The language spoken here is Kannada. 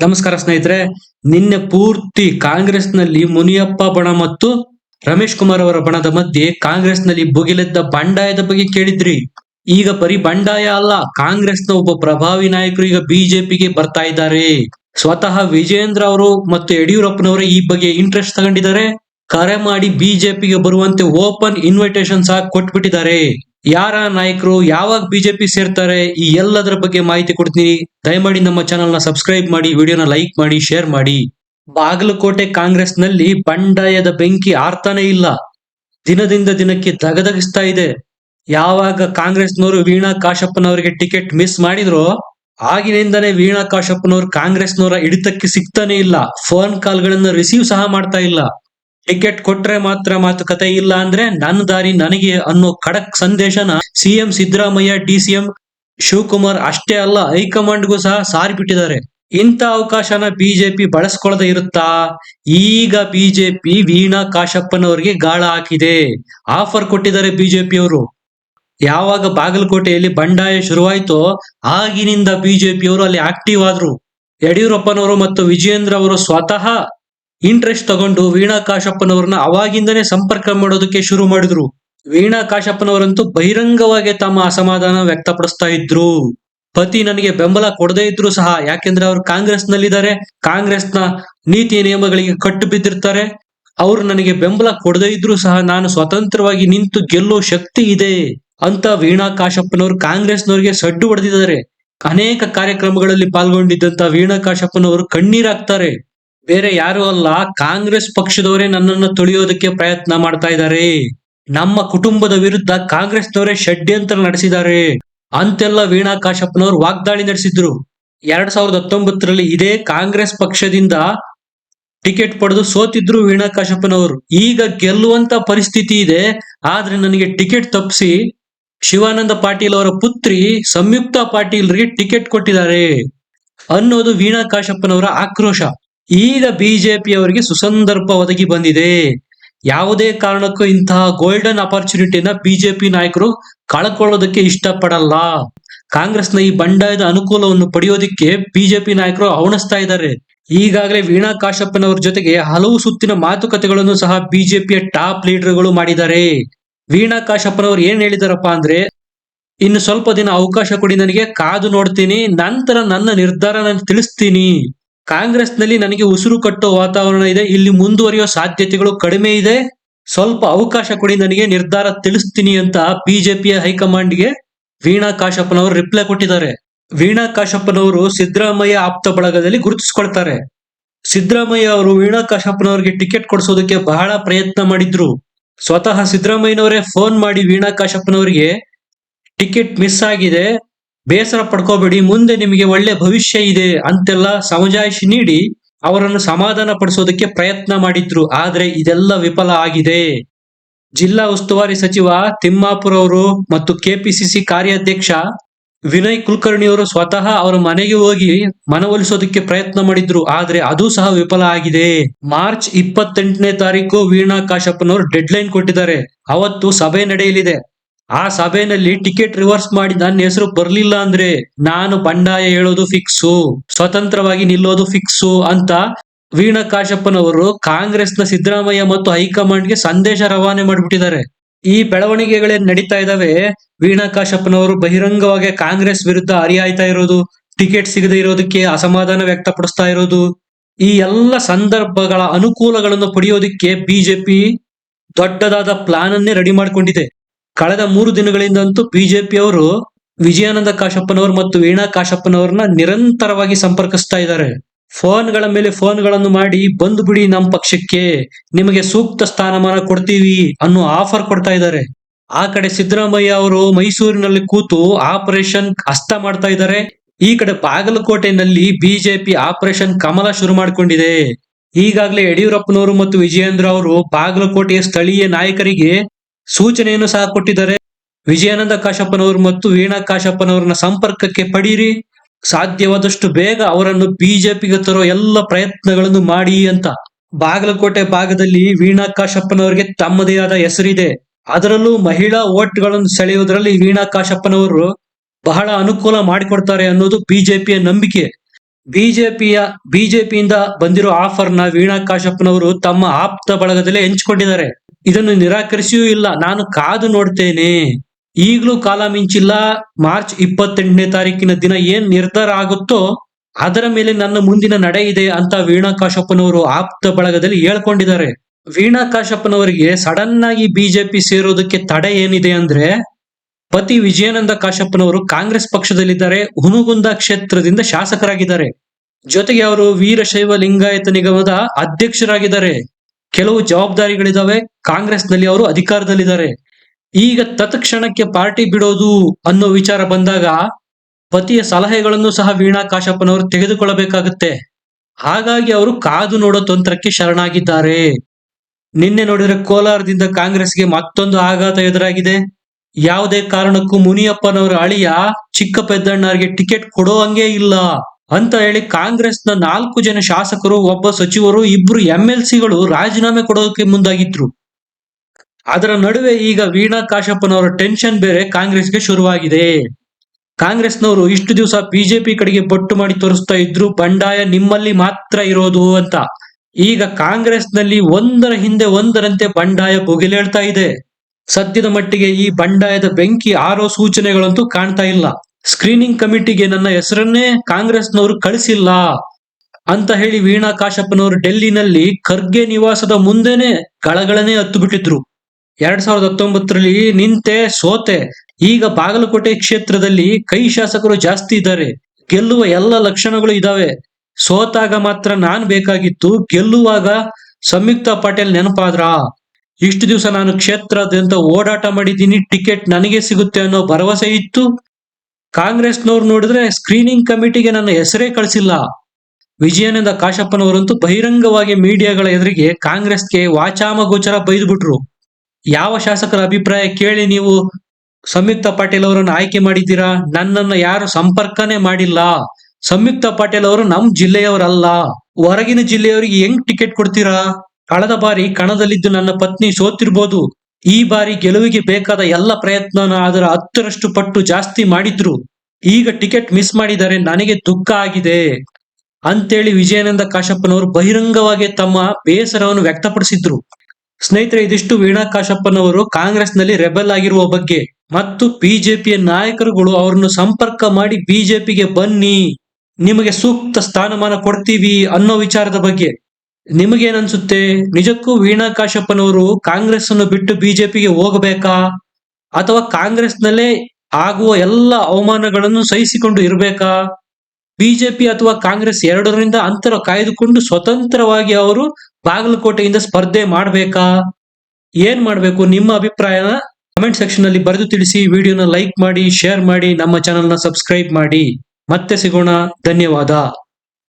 ನಮಸ್ಕಾರ ಸ್ನೇಹಿತರೆ, ನಿನ್ನೆ ಪೂರ್ತಿ ಕಾಂಗ್ರೆಸ್ನಲ್ಲಿ ಮುನಿಯಪ್ಪ ಬಣ ಮತ್ತು ರಮೇಶ್ ಕುಮಾರ್ ಅವರ ಬಣದ ಮಧ್ಯೆ ಕಾಂಗ್ರೆಸ್ನಲ್ಲಿ ಬುಗಿಲೆದ್ದ ಬಂಡಾಯದ ಬಗ್ಗೆ ಕೇಳಿದ್ರಿ. ಈಗ ಬರೀ ಬಂಡಾಯ ಅಲ್ಲ, ಕಾಂಗ್ರೆಸ್ನ ಒಬ್ಬ ಪ್ರಭಾವಿ ನಾಯಕರು ಈಗ ಬಿಜೆಪಿಗೆ ಬರ್ತಾ ಇದ್ದಾರೆ. ಸ್ವತಃ ವಿಜಯೇಂದ್ರ ಅವರು ಮತ್ತು ಯಡಿಯೂರಪ್ಪನವರು ಈ ಬಗ್ಗೆ ಇಂಟ್ರೆಸ್ಟ್ ತಗೊಂಡಿದ್ದಾರೆ. ಕರೆ ಮಾಡಿ ಬಿಜೆಪಿಗೆ ಬರುವಂತೆ ಓಪನ್ ಇನ್ವಿಟೇಷನ್ ಸಹ ಕೊಟ್ಬಿಟ್ಟಿದ್ದಾರೆ. ಯಾರ ನಾಯಕರು ಯಾವಾಗ ಬಿಜೆಪಿ ಸೇರ್ತಾರೆ, ಈ ಎಲ್ಲದರ ಬಗ್ಗೆ ಮಾಹಿತಿ ಕೊಡ್ತೀನಿ. ದಯಮಾಡಿ ನಮ್ಮ ಚಾನೆಲ್ನ ಸಬ್ಸ್ಕ್ರೈಬ್ ಮಾಡಿ ವಿಡಿಯೋನ ಲೈಕ್ ಮಾಡಿ ಶೇರ್ ಮಾಡಿ. ಬಾಗಲಕೋಟೆ ಕಾಂಗ್ರೆಸ್ನಲ್ಲಿ ಬಂಡಾಯದ ಬೆಂಕಿ ಆರ್ತಾನೆ ಇಲ್ಲ. ದಿನದಿಂದ ದಿನಕ್ಕೆ ದಗದಗಿಸ್ತಾ ಇದೆ. ಯಾವಾಗ ಕಾಂಗ್ರೆಸ್ನವರು ವೀಣಾ ಕಾಶಪ್ಪನವರಿಗೆ ಟಿಕೆಟ್ ಮಿಸ್ ಮಾಡಿದ್ರು ಆಗಿನಿಂದನೇ ವೀಣಾ ಕಾಶಪ್ಪನವರು ಕಾಂಗ್ರೆಸ್ನವರ ಹಿಡಿತಕ್ಕೆ ಸಿಗ್ತಾನೆ ಇಲ್ಲ. ಫೋನ್ ಕಾಲ್ಗಳನ್ನ ರಿಸೀವ್ ಸಹ ಮಾಡ್ತಾ ಇಲ್ಲ. ಟಿಕೆಟ್ ಕೊಟ್ರೆ ಮಾತ್ರ ಮಾತುಕತೆ ಇಲ್ಲ ಅಂದ್ರೆ ನನ್ನ ದಾರಿ ನನಗೆ ಅನ್ನೋ ಖಡಕ್ ಸಂದೇಶನ CM Siddaramaiah D CM Shivakumar ಅಷ್ಟೇ ಅಲ್ಲ, ಹೈಕಮಾಂಡ್ಗೂ ಸಹ ಸಾರಿಬಿಟ್ಟಿದ್ದಾರೆ. ಇಂಥ ಅವಕಾಶನ ಬಿಜೆಪಿ ಬಳಸ್ಕೊಳ್ಳದೆ ಇರುತ್ತಾ? ಈಗ ಬಿಜೆಪಿ ವೀಣಾ ಕಾಶಪ್ಪನವರಿಗೆ ಗಾಳ ಹಾಕಿದೆ. ಆಫರ್ ಕೊಟ್ಟಿದ್ದಾರೆ ಬಿಜೆಪಿ ಅವರು ಯಾವಾಗ ಬಾಗಲಕೋಟೆಯಲ್ಲಿ ಬಂಡಾಯ ಶುರುವಾಯ್ತೋ, ಆಗಿನಿಂದ ಬಿಜೆಪಿಯವರು ಅಲ್ಲಿ ಆಕ್ಟಿವ್ ಆದ್ರು. ಯಡಿಯೂರಪ್ಪನವರು ಮತ್ತು ವಿಜಯೇಂದ್ರ ಅವರು ಸ್ವತಃ ಇಂಟ್ರೆಸ್ಟ್ ತಗೊಂಡು ವೀಣಾ ಕಾಶಪ್ಪನವ್ರನ್ನ ಅವಾಗಿಂದನೇ ಸಂಪರ್ಕ ಮಾಡೋದಕ್ಕೆ ಶುರು ಮಾಡಿದ್ರು. ವೀಣಾ ಕಾಶಪ್ಪನವರಂತೂ ಬಹಿರಂಗವಾಗಿ ತಮ್ಮ ಅಸಮಾಧಾನ ವ್ಯಕ್ತಪಡಿಸ್ತಾ ಇದ್ರು. ಪತಿ ನನಗೆ ಬೆಂಬಲ ಕೊಡದೇ ಇದ್ರು ಸಹ, ಯಾಕೆಂದ್ರೆ ಅವರು ಕಾಂಗ್ರೆಸ್ ನಲ್ಲಿದ್ದಾರೆ ಕಾಂಗ್ರೆಸ್ನ ನೀತಿ ನಿಯಮಗಳಿಗೆ ಕಟ್ಟು ಬಿದ್ದಿರ್ತಾರೆ. ಅವ್ರು ನನಗೆ ಬೆಂಬಲ ಕೊಡದೇ ಇದ್ರು ಸಹ ನಾನು ಸ್ವತಂತ್ರವಾಗಿ ನಿಂತು ಗೆಲ್ಲೋ ಶಕ್ತಿ ಇದೆ ಅಂತ ವೀಣಾ ಕಾಶಪ್ಪನವರು ಕಾಂಗ್ರೆಸ್ನವರಿಗೆ ಸಡ್ಡು ಹೊಡೆದಿದ್ದಾರೆ. ಅನೇಕ ಕಾರ್ಯಕ್ರಮಗಳಲ್ಲಿ ಪಾಲ್ಗೊಂಡಿದ್ದಂತ ವೀಣಾ ಕಾಶಪ್ಪನವರು ಕಣ್ಣೀರಾಗ್ತಾರೆ. ಬೇರೆ ಯಾರು ಅಲ್ಲ, ಕಾಂಗ್ರೆಸ್ ಪಕ್ಷದವರೇ ನನ್ನನ್ನು ತುಳಿಯೋದಕ್ಕೆ ಪ್ರಯತ್ನ ಮಾಡ್ತಾ ಇದ್ದಾರೆ. ನಮ್ಮ ಕುಟುಂಬದ ವಿರುದ್ಧ ಕಾಂಗ್ರೆಸ್ನವರೇ ಷಡ್ಯಂತ್ರ ನಡೆಸಿದ್ದಾರೆ. ಅಂತೆಲ್ಲ ವೀಣಾ ಕಾಶಪ್ಪನವರು ವಾಗ್ದಾಳಿ ನಡೆಸಿದ್ರು. ಎರಡ್ ಸಾವಿರದ ಹತ್ತೊಂಬತ್ತರಲ್ಲಿ ಇದೇ ಕಾಂಗ್ರೆಸ್ ಪಕ್ಷದಿಂದ ಟಿಕೆಟ್ ಪಡೆದು ಸೋತಿದ್ರು ವೀಣಾ ಕಾಶಪ್ಪನವರು. ಈಗ ಗೆಲ್ಲುವಂತ ಪರಿಸ್ಥಿತಿ ಇದೆ. ಆದ್ರೆ ನನಗೆ ಟಿಕೆಟ್ ತಪ್ಪಿಸಿ ಶಿವಾನಂದ ಪಾಟೀಲ್ ಅವರ ಪುತ್ರಿ ಸಂಯುಕ್ತ ಪಾಟೀಲ್ರಿಗೆ ಟಿಕೆಟ್ ಕೊಟ್ಟಿದ್ದಾರೆ ಅನ್ನೋದು ವೀಣಾ ಕಾಶಪ್ಪನವರ ಆಕ್ರೋಶ. ಈಗ ಬಿಜೆಪಿ ಅವರಿಗೆ ಸುಸಂದರ್ಭ ಒದಗಿ ಬಂದಿದೆ. ಯಾವುದೇ ಕಾರಣಕ್ಕೂ ಇಂತಹ ಗೋಲ್ಡನ್ ಅಪರ್ಚುನಿಟಿನ ಬಿಜೆಪಿ ನಾಯಕರು ಕಳ್ಕೊಳ್ಳೋದಕ್ಕೆ ಇಷ್ಟಪಡಲ್ಲ. ಕಾಂಗ್ರೆಸ್ನ ಈ ಬಂಡಾಯದ ಅನುಕೂಲವನ್ನು ಪಡೆಯೋದಿಕ್ಕೆ ಬಿಜೆಪಿ ನಾಯಕರು ಅವಣಿಸ್ತಾ ಇದ್ದಾರೆ. ಈಗಾಗಲೇ ವೀಣಾ ಕಾಶಪ್ಪನವರ ಜೊತೆಗೆ ಹಲವು ಸುತ್ತಿನ ಮಾತುಕತೆಗಳನ್ನು ಸಹ ಬಿಜೆಪಿಯ ಟಾಪ್ ಲೀಡರ್ಗಳು ಮಾಡಿದ್ದಾರೆ. ವೀಣಾ ಕಾಶಪ್ಪನವರು ಏನ್ ಹೇಳಿದಾರಪ್ಪ ಅಂದ್ರೆ, ಇನ್ನು ಸ್ವಲ್ಪ ದಿನ ಅವಕಾಶ ಕೊಡಿ ನನಗೆ, ಕಾದು ನೋಡ್ತೀನಿ, ನಂತರ ನನ್ನ ನಿರ್ಧಾರ ನಾನು ತಿಳಿಸ್ತೀನಿ. ಕಾಂಗ್ರೆಸ್ನಲ್ಲಿ ನನಗೆ ಉಸಿರು ಕಟ್ಟೋ ವಾತಾವರಣ ಇದೆ. ಇಲ್ಲಿ ಮುಂದುವರಿಯೋ ಸಾಧ್ಯತೆಗಳು ಕಡಿಮೆ ಇದೆ. ಸ್ವಲ್ಪ ಅವಕಾಶ ಕೊಡಿ, ನನಗೆ ನಿರ್ಧಾರ ತಿಳಿಸ್ತೀನಿ ಅಂತ ಬಿಜೆಪಿಯ ಹೈಕಮಾಂಡ್ಗೆ ವೀಣಾ ಕಾಶಪ್ಪನವರು ರಿಪ್ಲೈ ಕೊಟ್ಟಿದ್ದಾರೆ. ವೀಣಾ ಕಾಶಪ್ಪನವರು ಸಿದ್ದರಾಮಯ್ಯ ಆಪ್ತ ಬಳಗದಲ್ಲಿ ಗುರುತಿಸ್ಕೊಳ್ತಾರೆ. ಸಿದ್ದರಾಮಯ್ಯ ಅವರು ವೀಣಾ ಕಾಶಪ್ಪನವರಿಗೆ ಟಿಕೆಟ್ ಕೊಡಿಸೋದಕ್ಕೆ ಬಹಳ ಪ್ರಯತ್ನ ಮಾಡಿದ್ರು. ಸ್ವತಃ ಸಿದ್ದರಾಮಯ್ಯನವರೇ ಫೋನ್ ಮಾಡಿ ವೀಣಾ ಕಾಶಪ್ಪನವರಿಗೆ ಟಿಕೆಟ್ ಮಿಸ್ ಆಗಿದೆ. ಬೇಸರ ಪಡ್ಕೋಬೇಡಿ, ಮುಂದೆ ನಿಮಗೆ ಒಳ್ಳೆ ಭವಿಷ್ಯ ಇದೆ ಅಂತೆಲ್ಲ ಸಮಜಾಯಿಷಿ ನೀಡಿ ಅವರನ್ನು ಸಮಾಧಾನ ಪಡಿಸೋದಕ್ಕೆ ಪ್ರಯತ್ನ ಮಾಡಿದ್ರು. ಆದ್ರೆ ಇದೆಲ್ಲ ವಿಫಲ ಆಗಿದೆ. ಜಿಲ್ಲಾ ಉಸ್ತುವಾರಿ ಸಚಿವ ತಿಮ್ಮಾಪುರ ಅವರು ಮತ್ತು ಕೆಪಿಸಿಸಿ ಕಾರ್ಯಾಧ್ಯಕ್ಷ ವಿನಯ್ ಕುಲಕರ್ಣಿ ಅವರು ಸ್ವತಃ ಅವರ ಮನೆಗೆ ಹೋಗಿ ಮನವೊಲಿಸೋದಕ್ಕೆ ಪ್ರಯತ್ನ ಮಾಡಿದ್ರು. ಆದ್ರೆ ಅದು ಸಹ ವಿಫಲ ಆಗಿದೆ. ಮಾರ್ಚ್ ಇಪ್ಪತ್ತೆಂಟನೇ ತಾರೀಕು ವೀಣಾ ಕಾಶಪ್ಪನವರು ಡೆಡ್ ಲೈನ್ ಕೊಟ್ಟಿದ್ದಾರೆ. ಅವತ್ತು ಸಭೆ ನಡೆಯಲಿದೆ. ಆ ಸಭೆಯಲ್ಲಿ ಟಿಕೆಟ್ ರಿವರ್ಸ್ ಮಾಡಿ ನನ್ನ ಹೆಸರು ಬರ್ಲಿಲ್ಲ ಅಂದ್ರೆ ನಾನು ಬಂಡಾಯ ಹೇಳೋದು ಫಿಕ್ಸು ಸ್ವತಂತ್ರವಾಗಿ ನಿಲ್ಲೋದು ಫಿಕ್ಸು ಅಂತ ವೀಣಾ ಕಾಶಪ್ಪನವರು ಕಾಂಗ್ರೆಸ್ನ ಸಿದ್ದರಾಮಯ್ಯ ಮತ್ತು ಹೈಕಮಾಂಡ್ಗೆ ಸಂದೇಶ ರವಾನೆ ಮಾಡಿಬಿಟ್ಟಿದ್ದಾರೆ. ಈ ಬೆಳವಣಿಗೆಗಳೇನ್ ನಡೀತಾ ಇದಾವೆ ವೀಣಾ ಕಾಶಪ್ಪನವರು ಬಹಿರಂಗವಾಗಿ ಕಾಂಗ್ರೆಸ್ ವಿರುದ್ಧ ಅರಿಯಾಯ್ತಾ ಇರೋದು, ಟಿಕೆಟ್ ಸಿಗದೆ ಇರೋದಕ್ಕೆ ಅಸಮಾಧಾನ ವ್ಯಕ್ತಪಡಿಸ್ತಾ ಇರೋದು. ಈ ಎಲ್ಲ ಸಂದರ್ಭಗಳ ಅನುಕೂಲಗಳನ್ನು ಪಡೆಯೋದಕ್ಕೆ ಬಿಜೆಪಿ ದೊಡ್ಡದಾದ ಪ್ಲಾನ್ ಅನ್ನೇ ರೆಡಿ ಮಾಡ್ಕೊಂಡಿದೆ. ಕಳೆದ ಮೂರು ದಿನಗಳಿಂದಂತೂ ಬಿಜೆಪಿ ಅವರು ವಿಜಯಾನಂದ ಕಾಶಪ್ಪನವರು ಮತ್ತು ವೀಣಾ ಕಾಶಪ್ಪನವ್ರನ್ನ ನಿರಂತರವಾಗಿ ಸಂಪರ್ಕಿಸ್ತಾ ಇದ್ದಾರೆ. ಫೋನ್ಗಳ ಮೇಲೆ ಫೋನ್ಗಳನ್ನು ಮಾಡಿ, ಬಂದು ಬಿಡಿ ನಮ್ಮ ಪಕ್ಷಕ್ಕೆ, ನಿಮಗೆ ಸೂಕ್ತ ಸ್ಥಾನಮಾನ ಕೊಡ್ತೀವಿ ಅನ್ನೋ ಆಫರ್ ಕೊಡ್ತಾ ಇದ್ದಾರೆ. ಆ ಕಡೆ ಸಿದ್ದರಾಮಯ್ಯ ಅವರು ಮೈಸೂರಿನಲ್ಲಿ ಕೂತು ಆಪರೇಷನ್ ಹಸ್ತ ಮಾಡ್ತಾ ಇದ್ದಾರೆ. ಈ ಕಡೆ ಬಾಗಲಕೋಟೆನಲ್ಲಿ ಬಿಜೆಪಿ ಆಪರೇಷನ್ ಕಮಲ ಶುರು ಮಾಡಿಕೊಂಡಿದೆ. ಈಗಾಗಲೇ ಯಡಿಯೂರಪ್ಪನವರು ಮತ್ತು ವಿಜಯೇಂದ್ರ ಅವರು ಬಾಗಲಕೋಟೆಯ ಸ್ಥಳೀಯ ನಾಯಕರಿಗೆ ಸೂಚನೆಯನ್ನು ಸಹ ಕೊಟ್ಟಿದ್ದಾರೆ. ವಿಜಯಾನಂದ ಕಾಶಪ್ಪನವರು ಮತ್ತು ವೀಣಾ ಕಾಶಪ್ಪನವರನ್ನ ಸಂಪರ್ಕಕ್ಕೆ ಪಡೀರಿ. ಸಾಧ್ಯವಾದಷ್ಟು ಬೇಗ ಅವರನ್ನು ಬಿಜೆಪಿಗೆ ತರೋ ಎಲ್ಲ ಪ್ರಯತ್ನಗಳನ್ನು ಮಾಡಿ ಅಂತ. ಬಾಗಲಕೋಟೆ ಭಾಗದಲ್ಲಿ ವೀಣಾ ಕಾಶಪ್ಪನವರಿಗೆ ತಮ್ಮದೇ ಆದ ಹೆಸರಿದೆ. ಅದರಲ್ಲೂ ಮಹಿಳಾ ಓಟ್ಗಳನ್ನು ಸೆಳೆಯುವುದರಲ್ಲಿ ವೀಣಾ ಕಾಶಪ್ಪನವರು ಬಹಳ ಅನುಕೂಲ ಮಾಡಿಕೊಡ್ತಾರೆ ಅನ್ನೋದು ಬಿಜೆಪಿಯ ನಂಬಿಕೆ. ಬಿಜೆಪಿಯ, ಬಿಜೆಪಿಯಿಂದ ಬಂದಿರೋ ಆಫರ್ನ ವೀಣಾ ಕಾಶಪ್ಪನವರು ತಮ್ಮ ಆಪ್ತ ಬಳಗದಲ್ಲೇ ಹಂಚಿಕೊಂಡಿದ್ದಾರೆ. ಇದನ್ನು ನಿರಾಕರಿಸಿಯೂ ಇಲ್ಲ. ನಾನು ಕಾದು ನೋಡ್ತೇನೆ. ಈಗಲೂ ಕಾಲ ಮಿಂಚಿಲ್ಲ. ಮಾರ್ಚ್ ಇಪ್ಪತ್ತೆಂಟನೇ ತಾರೀಕಿನ ದಿನ ಏನ್ ನಿರ್ಧಾರ ಆಗುತ್ತೋ ಅದರ ಮೇಲೆ ನನ್ನ ಮುಂದಿನ ನಡೆ ಇದೆ ಅಂತ ವೀಣಾ ಕಾಶಪ್ಪನವರು ಆಪ್ತ ಬಳಗದಲ್ಲಿ ಹೇಳ್ಕೊಂಡಿದ್ದಾರೆ. ವೀಣಾ ಕಾಶಪ್ಪನವರಿಗೆ ಸಡನ್ ಆಗಿ ಬಿಜೆಪಿ ಸೇರೋದಕ್ಕೆ ತಡೆ ಏನಿದೆ ಅಂದ್ರೆ ಪತಿ ವಿಜಯಾನಂದ ಕಾಶಪ್ಪನವರು ಕಾಂಗ್ರೆಸ್ ಪಕ್ಷದಲ್ಲಿದ್ದಾರೆ. ಹುನುಗುಂದ ಕ್ಷೇತ್ರದಿಂದ ಶಾಸಕರಾಗಿದ್ದಾರೆ. ಜೊತೆಗೆ ಅವರು ವೀರಶೈವ ಲಿಂಗಾಯತ ನಿಗಮದ ಅಧ್ಯಕ್ಷರಾಗಿದ್ದಾರೆ. ಕೆಲವು ಜವಾಬ್ದಾರಿಗಳಿದಾವೆ. ಕಾಂಗ್ರೆಸ್ನಲ್ಲಿ ಅವರು ಅಧಿಕಾರದಲ್ಲಿದ್ದಾರೆ. ಈಗ ತತ್ಕ್ಷಣಕ್ಕೆ ಪಾರ್ಟಿ ಬಿಡೋದು ಅನ್ನೋ ವಿಚಾರ ಬಂದಾಗ ಪತಿಯ ಸಲಹೆಗಳನ್ನು ಸಹ ವೀಣಾ ಕಾಶಪ್ಪನವರು ತೆಗೆದುಕೊಳ್ಳಬೇಕಾಗುತ್ತೆ. ಹಾಗಾಗಿ ಅವರು ಕಾದು ನೋಡೋ ತಂತ್ರಕ್ಕೆ ಶರಣಾಗಿದ್ದಾರೆ. ನಿನ್ನೆ ನೋಡಿದ್ರೆ ಕೋಲಾರದಿಂದ ಕಾಂಗ್ರೆಸ್ಗೆ ಮತ್ತೊಂದು ಆಘಾತ ಎದುರಾಗಿದೆ. ಯಾವುದೇ ಕಾರಣಕ್ಕೂ ಮುನಿಯಪ್ಪನವರ ಅಳಿಯ ಚಿಕ್ಕ ಪೆದ್ದಣ್ಣರಿಗೆ ಟಿಕೆಟ್ ಕೊಡೋ ಹಂಗೆ ಇಲ್ಲ. ಅಂತ ಹೇಳಿ ಕಾಂಗ್ರೆಸ್ನ ನಾಲ್ಕು ಜನ ಶಾಸಕರು, ಒಬ್ಬ ಸಚಿವರು, ಇಬ್ರು ಎಂ ಎಲ್ ಸಿಗಳು ರಾಜೀನಾಮೆ ಕೊಡೋದಕ್ಕೆ ಮುಂದಾಗಿದ್ರು. ಅದರ ನಡುವೆ ಈಗ ವೀಣಾ ಕಾಶಪ್ಪನವರ ಟೆನ್ಷನ್ ಬೇರೆ ಕಾಂಗ್ರೆಸ್ಗೆ ಶುರುವಾಗಿದೆ. ಕಾಂಗ್ರೆಸ್ನವರು ಇಷ್ಟು ದಿವಸ ಬಿಜೆಪಿ ಕಡೆಗೆ ಬೊಟ್ಟು ಮಾಡಿ ತೋರಿಸ್ತಾ ಇದ್ರು, ಬಂಡಾಯ ನಿಮ್ಮಲ್ಲಿ ಮಾತ್ರ ಇರೋದು ಅಂತ. ಈಗ ಕಾಂಗ್ರೆಸ್ನಲ್ಲಿ ಒಂದರ ಹಿಂದೆ ಒಂದರಂತೆ ಬಂಡಾಯ ಭುಗಿಲೇಳ್ತಾ ಇದೆ. ಸದ್ಯದ ಮಟ್ಟಿಗೆ ಈ ಬಂಡಾಯದ ಬೆಂಕಿ ಆರೋ ಸೂಚನೆಗಳಂತೂ ಕಾಣ್ತಾ ಇಲ್ಲ. ಸ್ಕ್ರೀನಿಂಗ್ ಕಮಿಟಿಗೆ ನನ್ನ ಹೆಸರನ್ನೇ ಕಾಂಗ್ರೆಸ್ನವರು ಕಳಿಸಿಲ್ಲ ಅಂತ ಹೇಳಿ ವೀಣಾ ಕಾಶಪ್ಪನವರು ಡೆಲ್ಲಿನಲ್ಲಿ ಖರ್ಗೆ ನಿವಾಸದ ಮುಂದೆನೆ ಗಳಗಳನೆ ಹತ್ತು ಬಿಟ್ಟಿದ್ರು ಎರಡ್ ಸಾವಿರದ ಹತ್ತೊಂಬತ್ತರಲ್ಲಿ ನಿಂತೆ ಸೋತೆ. ಈಗ ಬಾಗಲಕೋಟೆ ಕ್ಷೇತ್ರದಲ್ಲಿ ಕೈ ಶಾಸಕರು ಜಾಸ್ತಿ ಇದ್ದಾರೆ. ಗೆಲ್ಲುವ ಎಲ್ಲ ಲಕ್ಷಣಗಳು ಇದಾವೆ. ಸೋತಾಗ ಮಾತ್ರ ನಾನ್ ಬೇಕಾಗಿತ್ತು. ಗೆಲ್ಲುವಾಗ ಸಂಯುಕ್ತ ಪಾಟೀಲ್ ನೆನಪಾದ್ರ? ಇಷ್ಟು ದಿವಸ ನಾನು ಕ್ಷೇತ್ರದಂತ ಓಡಾಟ ಮಾಡಿದ್ದೀನಿ. ಟಿಕೆಟ್ ನನಗೆ ಸಿಗುತ್ತೆ ಅನ್ನೋ ಭರವಸೆ ಇತ್ತು. ಕಾಂಗ್ರೆಸ್ನವ್ರು ನೋಡಿದ್ರೆ ಸ್ಕ್ರೀನಿಂಗ್ ಕಮಿಟಿಗೆ ನನ್ನ ಹೆಸರೇ ಕಳಿಸಿಲ್ಲ. ವಿಜಯಾನಂದ ಕಾಶಪ್ಪನವರಂತೂ ಬಹಿರಂಗವಾಗಿ ಮೀಡಿಯಾಗಳ ಎದುರಿಗೆ ಕಾಂಗ್ರೆಸ್ಗೆ ವಾಚಾಮಗೋಚರ ಬೈದ್ಬಿಟ್ರು. ಯಾವ ಶಾಸಕರ ಅಭಿಪ್ರಾಯ ಕೇಳಿ ನೀವು ಸಂಯುಕ್ತ ಪಾಟೀಲ್ ಅವರನ್ನು ಆಯ್ಕೆ ಮಾಡಿದ್ದೀರಾ? ನನ್ನನ್ನ ಯಾರು ಸಂಪರ್ಕನೇ ಮಾಡಿಲ್ಲ. ಸಂಯುಕ್ತ ಪಾಟೀಲ್ ಅವರು ನಮ್ ಜಿಲ್ಲೆಯವರಲ್ಲ. ಹೊರಗಿನ ಜಿಲ್ಲೆಯವರಿಗೆ ಹೆಂಗ್ ಟಿಕೆಟ್ ಕೊಡ್ತೀರಾ? ಕಳೆದ ಬಾರಿ ಕಣದಲ್ಲಿದ್ದು ನನ್ನ ಪತ್ನಿ ಸೋತಿರ್ಬೋದು. ಈ ಬಾರಿ ಗೆಲುವಿಗೆ ಬೇಕಾದ ಎಲ್ಲ ಪ್ರಯತ್ನನ ಅದರ ಹತ್ತರಷ್ಟು ಪಟ್ಟು ಜಾಸ್ತಿ ಮಾಡಿದ್ರು. ಈಗ ಟಿಕೆಟ್ ಮಿಸ್ ಮಾಡಿದರೆ ನನಗೆ ದುಃಖ ಆಗಿದೆ. ಅಂತೇಳಿ ವಿಜಯಾನಂದ ಕಾಶಪ್ಪನವರು ಬಹಿರಂಗವಾಗಿ ತಮ್ಮ ಬೇಸರವನ್ನು ವ್ಯಕ್ತಪಡಿಸಿದ್ರು. ಸ್ನೇಹಿತರೆ, ಇದಿಷ್ಟು ವೀಣಾ ಕಾಶಪ್ಪನವರು ಕಾಂಗ್ರೆಸ್ನಲ್ಲಿ ರೆಬೆಲ್ ಆಗಿರುವ ಬಗ್ಗೆ ಮತ್ತು ಬಿಜೆಪಿಯ ನಾಯಕರುಗಳು ಅವರನ್ನು ಸಂಪರ್ಕ ಮಾಡಿ ಬಿಜೆಪಿಗೆ ಬನ್ನಿ, ನಿಮಗೆ ಸೂಕ್ತ ಸ್ಥಾನಮಾನ ಕೊಡ್ತೀವಿ ಅನ್ನೋ ವಿಚಾರದ ಬಗ್ಗೆ. ನಿಮಗೇನನ್ಸುತ್ತೆ ನಿಜಕ್ಕೂ ವೀಣಾ ಕಾಶಪ್ಪನವರು ಕಾಂಗ್ರೆಸ್ ಅನ್ನು ಬಿಟ್ಟು ಬಿಜೆಪಿಗೆ ಹೋಗಬೇಕಾ? ಅಥವಾ ಕಾಂಗ್ರೆಸ್ನಲ್ಲೇ ಆಗುವ ಎಲ್ಲ ಅವಮಾನಗಳನ್ನು ಸಹಿಸಿಕೊಂಡು ಇರಬೇಕಾ? ಬಿಜೆಪಿ ಅಥವಾ ಕಾಂಗ್ರೆಸ್ ಎರಡರಿಂದ ಅಂತರ ಕಾಯ್ದುಕೊಂಡು ಸ್ವತಂತ್ರವಾಗಿ ಅವರು ಬಾಗಲಕೋಟೆಯಿಂದ ಸ್ಪರ್ಧೆ ಮಾಡಬೇಕಾ? ಏನ್ ಮಾಡಬೇಕು? ನಿಮ್ಮ ಅಭಿಪ್ರಾಯನ ಕಮೆಂಟ್ ಸೆಕ್ಷನ್ ಅಲ್ಲಿ ಬರೆದು ತಿಳಿಸಿ, ವಿಡಿಯೋನ ಲೈಕ್ ಮಾಡಿ, ಶೇರ್ ಮಾಡಿ, ನಮ್ಮ ಚಾನೆಲ್ನ ಸಬ್ಸ್ಕ್ರೈಬ್ ಮಾಡಿ. ಮತ್ತೆ ಸಿಗೋಣ. ಧನ್ಯವಾದ.